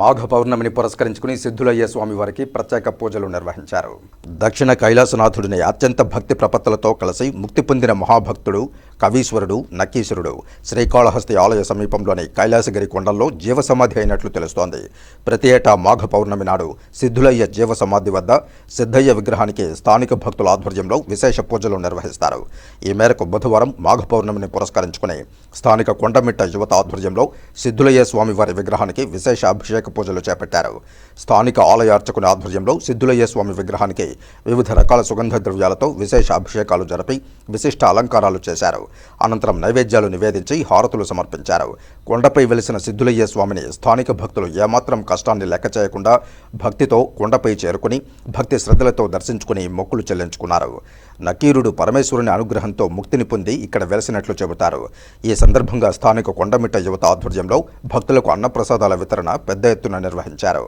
మాఘ పౌర్ణమిని పురస్కరించుకుని సిద్ధులయ్య స్వామి వారికి ప్రత్యేక పూజలు నిర్వహించారు. దక్షిణ కైలాసనాథుడిని అత్యంత భక్తి ప్రపత్తులతో కలిసి ముక్తి పొందిన మహాభక్తుడు కవీశ్వరుడు నక్కీశ్వరుడు శ్రీకాళహస్తి ఆలయ సమీపంలోని కైలాసగిరి కొండల్లో జీవ సమాధి అయినట్లు తెలుస్తోంది. ప్రతి ఏటా మాఘ పౌర్ణమి నాడు సిద్ధులయ్య జీవసమాధి వద్ద సిద్ధయ్య విగ్రహానికి స్థానిక భక్తుల ఆధ్వర్యంలో విశేష పూజలు నిర్వహిస్తారు. ఈ మేరకు బుధవారం మాఘ పౌర్ణమిని పురస్కరించుకుని స్థానిక కొండమిట్ట యువత ఆధ్వర్యంలో సిద్ధులయ్య స్వామి వారి విగ్రహానికి విశేష అభిషేక పూజలు చేపట్టారు. స్థానిక ఆలయ అర్చకుని ఆధ్వర్యంలో సిద్ధులయ్య స్వామి విగ్రహానికి వివిధ రకాల సుగంధ ద్రవ్యాలతో విశేష అభిషేకాలు జరిపి విశిష్ట అలంకారాలు చేశారు. అనంతరం నైవేద్యాలు నివేదించి హారతులు సమర్పించారు. కొండపై వెలిసిన సిద్ధులయ్య స్వామిని స్థానిక భక్తులు ఏమాత్రం కష్టాన్ని లెక్క చేయకుండా భక్తితో కొండపై చేరుకుని భక్తి శ్రద్ధలతో దర్శించుకుని మొక్కులు చెల్లించుకున్నారు. నకీరుడు పరమేశ్వరుని అనుగ్రహంతో ముక్తిని పొంది ఇక్కడ వెలసినట్లు చెబుతారు. ఈ సందర్భంగా స్థానిక కొండమిట్ట యువత ఆధ్వర్యంలో భక్తులకు అన్నప్రసాదాల వితరణ పెద్ద ఎత్తున నిర్వహించారు.